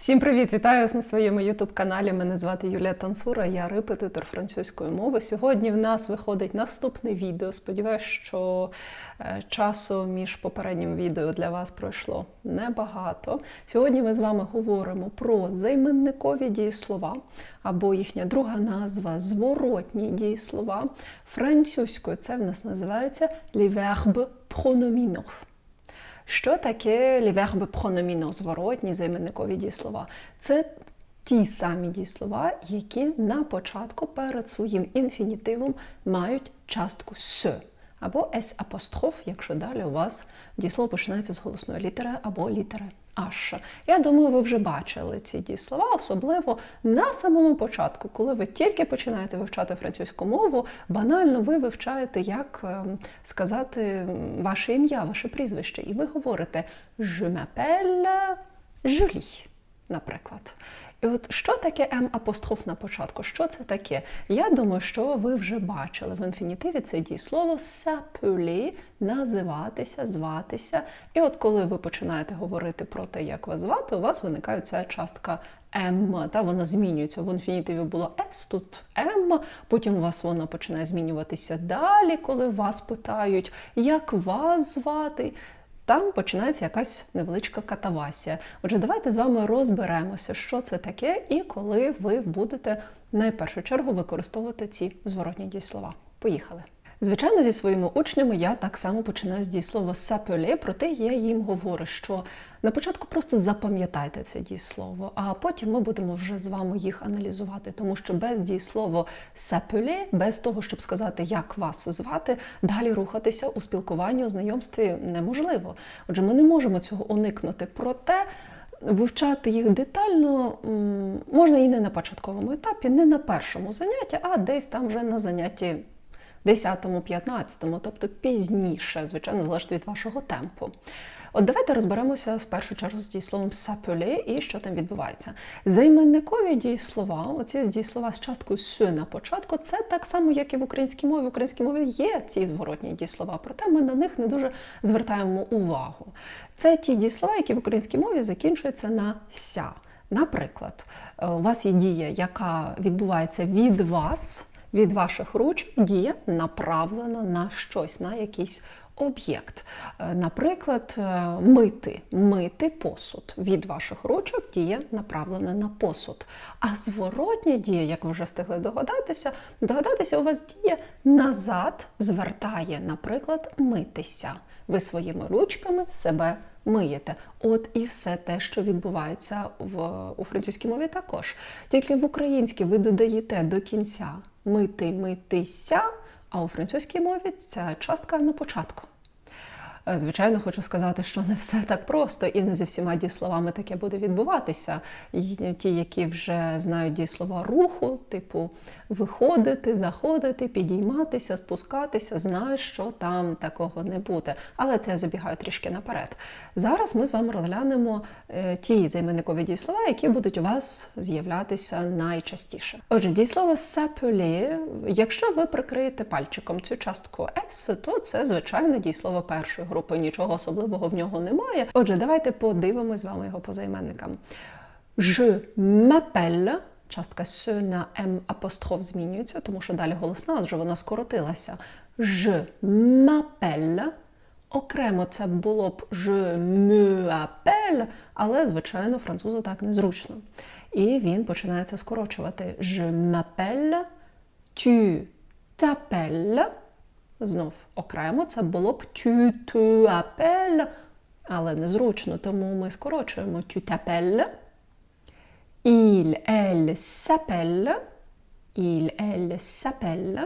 Всім привіт! Вітаю вас на своєму ютуб-каналі. Мене звати Юлія Тансура, я репетитор французької мови. Сьогодні в нас виходить наступне відео. Сподіваюсь, що е, часу між попереднім відео для вас пройшло небагато. Сьогодні ми з вами говоримо про займенникові дієслова або їхня друга назва зворотні дієслова. Французькою це в нас називається les verbes pronominaux. Що таке ліверби прономіно, зворотні займенникові дієслова? Це ті самі дієслова, які на початку перед своїм інфінітивом мають частку с або с апостроф, якщо далі у вас дієслово починається з голосної літери або літери H. Я думаю, ви вже бачили ці дієслова, особливо на самому початку, коли ви тільки починаєте вивчати французьку мову, банально ви вивчаєте, як ем, сказати ваше ім'я, ваше прізвище, і ви говорите «Je m'appelle Julie», наприклад. І от що таке М апостроф на початку? Що це таке? Я думаю, що ви вже бачили в інфінітиві це дієслово s'appeler, називатися, зватися. І от коли ви починаєте говорити про те, як вас звати, у вас виникає ця частка М, та вона змінюється. В інфінітиві було С, тут М, потім у вас вона починає змінюватися далі, коли вас питають, як вас звати. Там починається якась невеличка катавасія. Отже, давайте з вами розберемося, що це таке, і коли ви будете найпершу чергу використовувати ці зворотні дієслова. Поїхали! Звичайно, зі своїми учнями я так само починаю з дієслова сапеле, проте я їм говорю, що на початку просто запам'ятайте це дієслово, а потім ми будемо вже з вами їх аналізувати, тому що без дієслова сапеле, без того, щоб сказати, як вас звати, далі рухатися у спілкуванні, у знайомстві неможливо. Отже, ми не можемо цього уникнути. Проте вивчати їх детально можна і не на початковому етапі, не на першому занятті, а десь там вже на занятті. 10-15, тобто пізніше, звичайно, залежить від вашого темпу. От давайте розберемося в першу чергу з дієсловом сапеле і що там відбувається. Займенникові дієслова, оці дієслова з часткою «с» на початку, це так само, як і в українській мові. В українській мові є ці зворотні дієслова, проте ми на них не дуже звертаємо увагу. Це ті дієслова, які в українській мові закінчуються на ся. Наприклад, у вас є дія, яка відбувається від вас від ваших руч дія направлена на щось, на якийсь об'єкт. Наприклад, мити, мити посуд. Від ваших ручок дія направлена на посуд. А зворотня дія, як ви вже встигли догадатися, догадатися, у вас дія назад звертає, наприклад, митися. Ви своїми ручками себе миєте. От і все те, що відбувається в, у французькій мові також. Тільки в українській ви додаєте до кінця мити, митися, а у французькій мові ця частка на початку. Звичайно, хочу сказати, що не все так просто, і не зі всіма дієсловами таке буде відбуватися. Ті, які вже знають дієслова руху, типу виходити, заходити, підійматися, спускатися, знають, що там такого не буде. Але це я забігаю трішки наперед. Зараз ми з вами розглянемо е, ті займенникові дієслова, які будуть у вас з'являтися найчастіше. Отже, дієслово s'appeler, якщо ви прикриєте пальчиком цю частку S, то це звичайне дієслово першої групи, нічого особливого в нього немає. Отже, давайте подивимось з вами його по займенникам. Je m'appelle Частка С на М апостроф змінюється, тому що далі голосна, адже вона скоротилася. Je m'appelle. Окремо це було б je me appelle, але, звичайно, французу так незручно. І він починається скорочувати. Je m'appelle, tu t'appelles. Знов окремо це було б tu але незручно, тому ми скорочуємо tu t'appelles. Il, elle s'appelle. Il, elle s'appelle.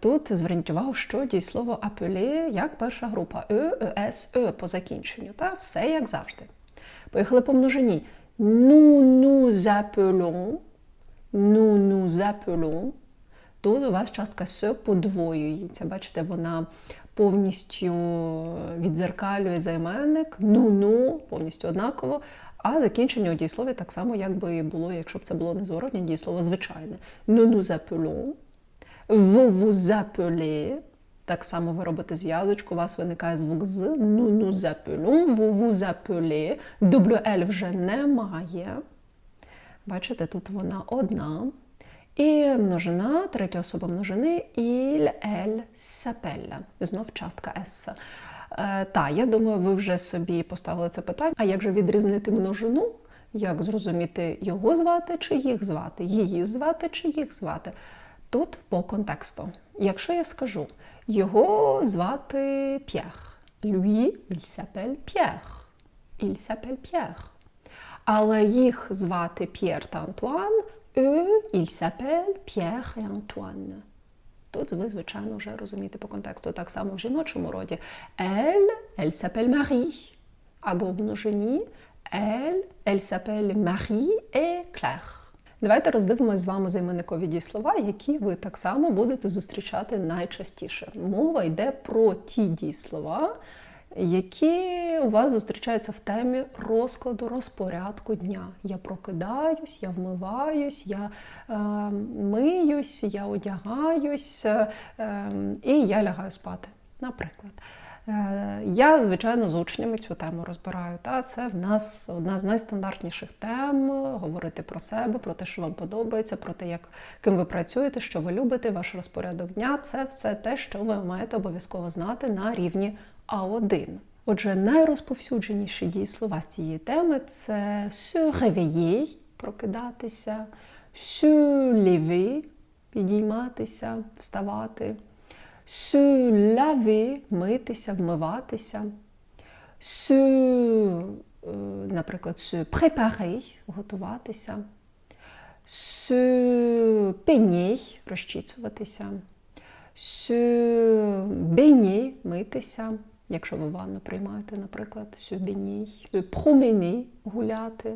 Тут зверніть увагу, що дієслово appeler як перша група Е, ес, Е по закінченню. Та все як завжди. Поїхали по множині. Nous appelons. Nous appelons. Тут у вас частка С подвоюється. Бачите, вона повністю відзеркалює займенник. Ну-ну, повністю однаково. А закінчення у дієслові так само, як би було, якщо б це було незворотнє дієслово звичайне. Nous appelons, vous vous appelez, Так само ви робите зв'язочку, у вас виникає звук з nous nous appelons, vous vous appelez. WL вже немає. Бачите, тут вона одна. І множина, третя особа множини, il, elle, s'appelle. Знов частка S. Е, та, я думаю, ви вже собі поставили це питання. А як же відрізнити множину? Як зрозуміти його звати чи їх звати, її звати чи їх звати? Тут по контексту. Якщо я скажу, його звати П'єр. Lui, il s'appelle Pierre. Il s'appelle Pierre. Але їх звати П'єр та Антуан, eux, ils s'appellent Pierre et Antoine. Тут ви, звичайно, вже розумієте по контексту. Так само в жіночому роді. Elle, elle s'appelle Marie. Або в множині Elle, elle s'appelle Marie et Claire. Давайте роздивимось з вами займенникові дієслова, які ви так само будете зустрічати найчастіше. Мова йде про ті дієслова, які у вас зустрічаються в темі розкладу розпорядку дня. Я прокидаюсь, я вмиваюсь, я е, миюсь, я одягаюсь е, і я лягаю спати. Наприклад. Е, я, звичайно, з учнями цю тему розбираю. Та Це в нас одна з найстандартніших тем говорити про себе, про те, що вам подобається, про те, як, ким ви працюєте, що ви любите, ваш розпорядок дня це все те, що ви маєте обов'язково знати на рівні А1. Отже, найрозповсюдженіші дієслова з цієї теми це se réveiller – прокидатися, se lever – підійматися, вставати se laver – митися, вмиватися, se, наприклад, se préparer – готуватися, se peigner – розчісуватися, se митися, якщо ви ванну приймаєте, наприклад, baigner, se – гуляти,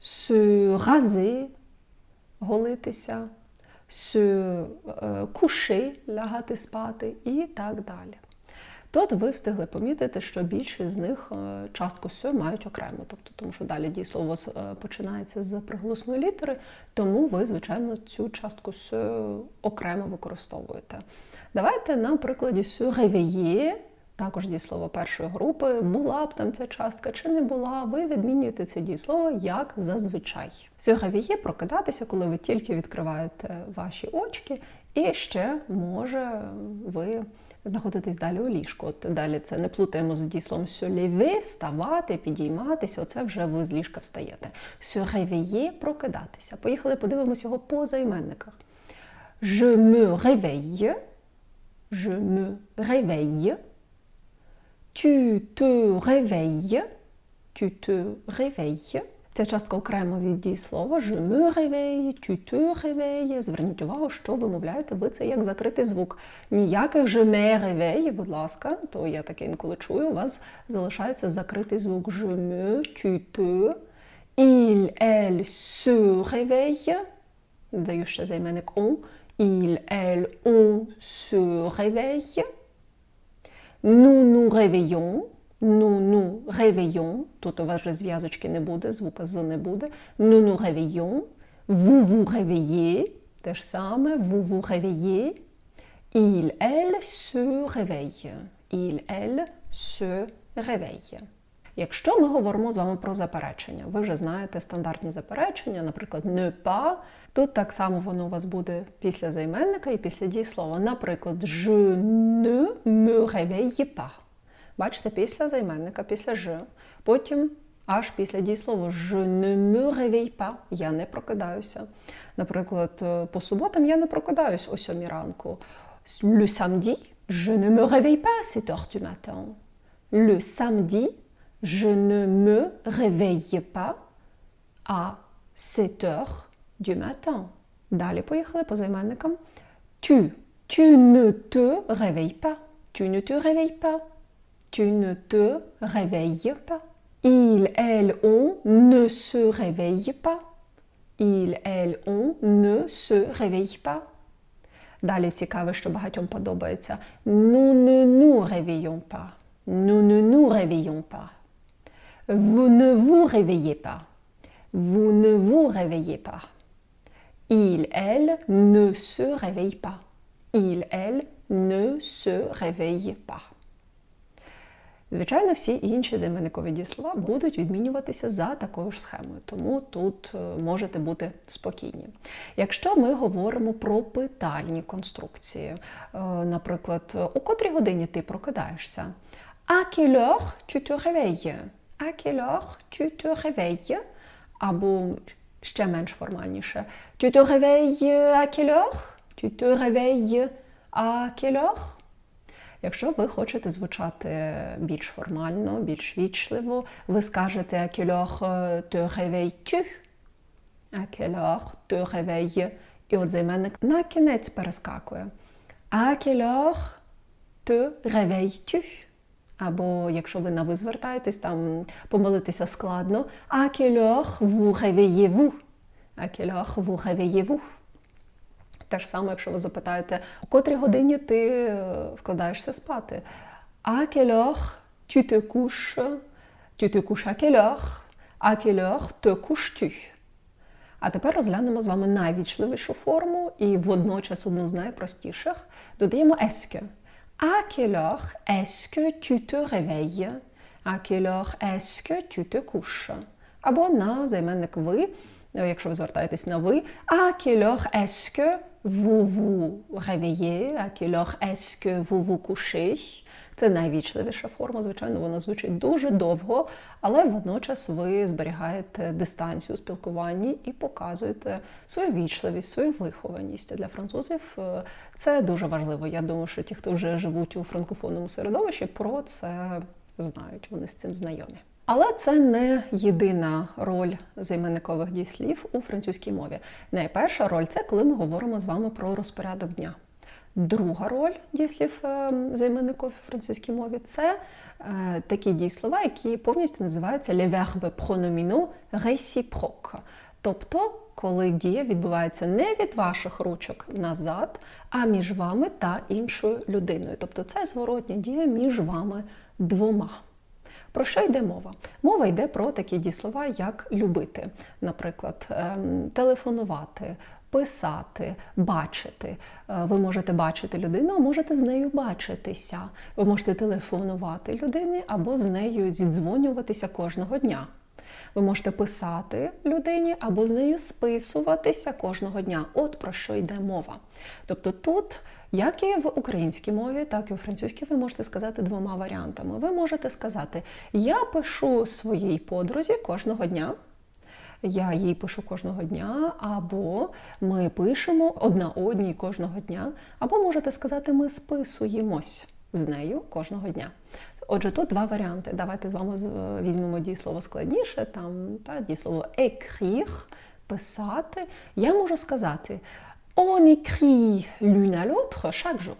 raser – голитися se coucher, лягати спати і так далі. Тут ви встигли помітити, що більшість з них частку «сьо» мають окремо, тобто, тому що далі дієслово починається з приголосної літери, тому ви, звичайно, цю частку «сьо» окремо використовуєте. Давайте на прикладі «se réveiller» також дієслово першої групи, була б там ця частка чи не була, ви відмінюєте це дієслово як зазвичай. Сьогавіє прокидатися, коли ви тільки відкриваєте ваші очки, і ще може ви знаходитесь далі у ліжку. От Далі це не плутаємо з дієсловом сьолєве, вставати, підійматися. Оце вже ви з ліжка встаєте. Сьогавіє прокидатися. Поїхали, подивимось його по займенниках. Je me réveille. Je me réveille. Tu te réveilles. Tu te réveilles. Це частка окремо від дієслова je me réveille, tu te réveilles. Зверніть увагу, що вимовляєте ви це як закритий звук. Ніяких je me réveille, будь ласка, то я таке інколи чую, у вас залишається закритий звук je me, tu te. Il, elle se réveille. Даю ще займенник on. Il, elle, on se réveille. Nous nous réveillons. Nous nous réveillons. Тут у вас вже зв'язочки не буде, звука з не буде. Nous nous réveillons. Vous vous réveillez. Те ж саме. Vous vous réveillez. Il, elle se réveille. Il, elle se réveille. Якщо ми говоримо з вами про заперечення, ви вже знаєте стандартні заперечення, наприклад, ne pas, тут так само воно у вас буде після займенника і після дієслова. Наприклад, je ne me réveille pas. Бачите, після займенника, після je, потім аж після дієслова je ne me réveille pas, я не прокидаюся. Наприклад, по суботам я не прокидаюсь о 7 ранку. Le samedi, je ne me réveille pas à 7 heures du matin. Le samedi, Je ne me réveille pas à 7 heures du matin. Далі поїхали по займенникам. Tu. Tu ne te réveilles pas. Tu ne te réveilles pas. Tu ne te réveilles pas. Il, elle, on ne se réveille pas. Il, elle, on ne se réveille pas. Далі цікаве, що багатьом подобається. Nous ne nous réveillons pas. Nous ne nous réveillons pas. Vous ne vous réveillez pas. Vous ne vous réveillez pas. Il, elle ne se réveille pas. il, elle ne se réveille pas. Звичайно, всі інші займенникові дієслова будуть відмінюватися за такою ж схемою, тому тут е, можете бути спокійні. Якщо ми говоримо про питальні конструкції, е, наприклад, у котрій годині ти прокидаєшся? Quelle heure tu réveilles? Tu te réveilles? Або ще менш формальніше. Réveilles à quelle heure? Якщо ви хочете звучати більш формально, більш вічливо, ви скажете réveilles-tu? À quelle heure te réveilles? І от займенник на кінець перескакує. Quelle heure te réveilles-tu? Або якщо ви на ви звертаєтесь, там помилитися складно. Réveillez-vous? À quelle heure vous réveillez-vous? Те ж саме, якщо ви запитаєте, у котрій годині ти е, вкладаєшся спати? Couches à quelle heure? À quelle heure? А тепер розглянемо з вами найвічливішу форму і водночас одну з найпростіших. Додаємо est-ce. À quelle heure est-ce que tu te réveilles? À quelle heure est-ce que tu te couches? Або на займенник ви, якщо ви звертаєтесь на ви. À quelle heure est-ce que vous vous réveillez? À quelle heure est-ce que vous vous couchez? Це найвічливіша форма, звичайно, вона звучить дуже довго, але водночас ви зберігаєте дистанцію у спілкуванні і показуєте свою вічливість, свою вихованість. Для французів е, це дуже важливо. Я думаю, що ті, хто вже живуть у франкофонному середовищі, про це знають, вони з цим знайомі. Але це не єдина роль займенникових дієслів у французькій мові. Найперша роль це коли ми говоримо з вами про розпорядок дня. Друга роль дієслів е, займенників у французькій мові це е, такі дієслова, які повністю називаються les verbes pronominaux réciproques. Тобто, коли дія відбувається не від ваших ручок назад, а між вами та іншою людиною. Тобто це зворотня дія між вами двома. Про що йде мова? Мова йде про такі дієслова, як любити, наприклад, ем, телефонувати, писати, бачити. Е, Ви можете бачити людину, а можете з нею бачитися. Ви можете телефонувати людині або з нею зідзвонюватися кожного дня. Ви можете писати людині або з нею списуватися кожного дня. От про що йде мова. Тобто тут, як і в українській мові, так і у французькій, ви можете сказати двома варіантами. Ви можете сказати: Я пишу своїй подрузі кожного дня. Я їй пишу кожного дня, або ми пишемо одна одній кожного дня, або можете сказати, ми списуємось з нею кожного дня. Отже, тут два варіанти. Давайте з вами візьмемо дієслово складніше, там та дієслово écrire, писати. Я можу сказати on écrit l'une à l'autre chaque jour.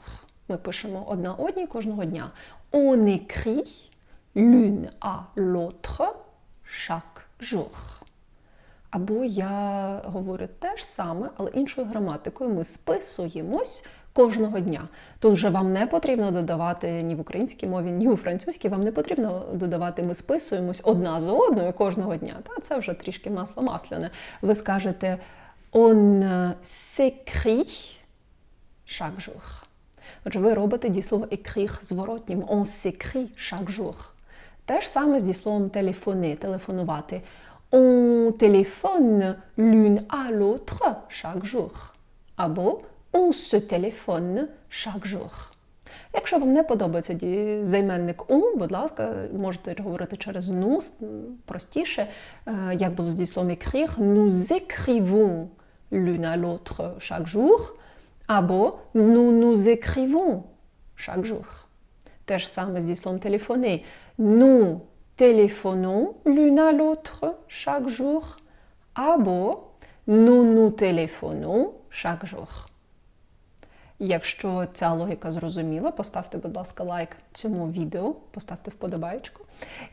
Ми пишемо одна одній кожного дня. On écrit l'une à l'autre chaque jour. Або я говорю те ж саме, але іншою граматикою. Ми списуємось кожного дня. Тут вже вам не потрібно додавати ні в українській мові, ні у французькій. Вам не потрібно додавати ми списуємось одна з одною кожного дня. Та це вже трішки масло масляне. Ви скажете on s'écrit chaque jour. Отже, ви робите дієслово écrire зворотнім. On s'écrit chaque jour. Те ж саме з дієсловом телефони, телефонувати. On téléphone l'une à l'autre chaque jour. Або on se téléphone chaque jour. Якщо вам не подобається займенник «on», будь ласка, можете говорити через «nous», простіше, як було з дієсловом «écrire», «nous écrivons l'une à l'autre chaque jour», або «nous nous écrivons chaque jour». Те ж саме з дієсловом «téléphoner», «nous téléphonons l'une à l'autre chaque jour, або nous nous téléphonons chaque jour. Якщо ця логіка зрозуміла, поставте, будь ласка, лайк цьому відео, поставте вподобайку.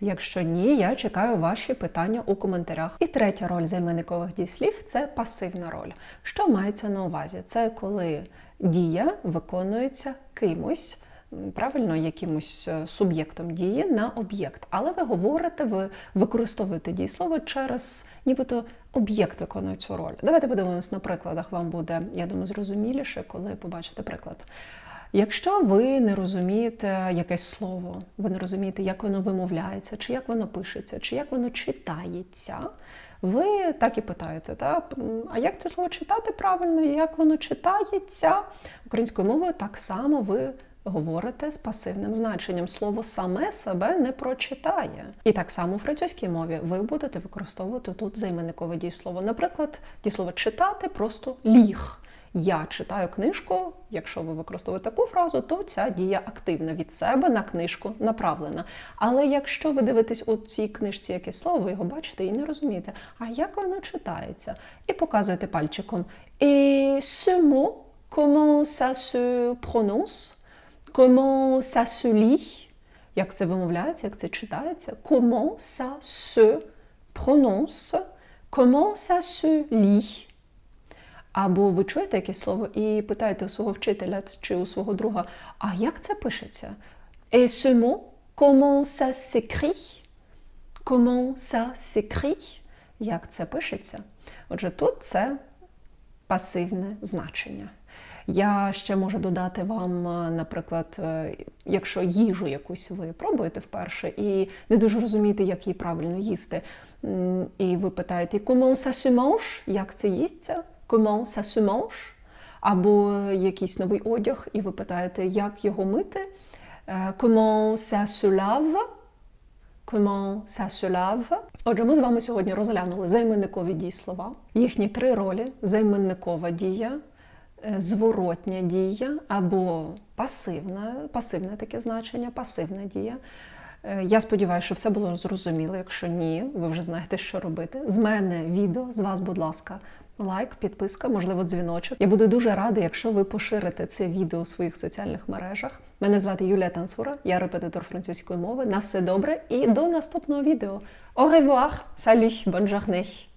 Якщо ні, я чекаю ваші питання у коментарях. І третя роль займенникових дієслів це пасивна роль. Що мається на увазі? Це коли дія виконується кимось правильно якимось е, суб'єктом дії на об'єкт. Але ви говорите, ви використовуєте дієслово через нібито об'єкт виконує цю роль. Давайте подивимось на прикладах. Вам буде, я думаю, зрозуміліше, коли побачите приклад. Якщо ви не розумієте якесь слово, ви не розумієте, як воно вимовляється, чи як воно пишеться, чи як воно читається, ви так і питаєте, та? А як це слово читати правильно, як воно читається українською мовою, так само ви говорите з пасивним значенням. Слово саме себе не прочитає. І так само у французькій мові ви будете використовувати тут займенникове дієслово. Наприклад, дієслово читати просто ліг. Я читаю книжку. Якщо ви використовуєте таку фразу, то ця дія активна від себе на книжку направлена. Але якщо ви дивитесь у цій книжці якесь слово, ви його бачите і не розумієте, а як воно читається, і показуєте пальчиком. Ce mot, comment ça se prononce? Comment ça se lit? Як це вимовляється, як це читається? Comment ça se prononce? Comment ça se lit? Або ви чуєте якесь слово і питаєте у свого вчителя чи у свого друга, а як це пишеться? Et ce mot, comment ça s'écrit? Comment ça s'écrit? Як це пишеться? Отже, тут це пасивне значення. Я ще можу додати вам, е, наприклад, е, якщо їжу якусь ви пробуєте вперше і не дуже розумієте, як її правильно їсти, і ви питаєте «Comment ça se mange?» як це їсться? «Comment ça se mange?» Або якийсь новий одяг, і ви питаєте, як його мити? Е, «Comment ça se lave?» Comment ça? Отже, ми з вами сьогодні розглянули займенникові дієслова, їхні три ролі: займенникова дія, е, зворотня дія або пасивна, пасивне таке значення, пасивна дія. Е, Я сподіваюся, що все було зрозуміло. Якщо ні, ви вже знаєте, що робити. З мене відео, з вас, будь ласка, лайк, підписка, можливо, дзвіночок. Я буду дуже рада, якщо ви поширите це відео у своїх соціальних мережах. Мене звати Юлія Танцура, я репетитор французької мови. На все добре і до наступного відео. Au revoir, salut, bonne journée!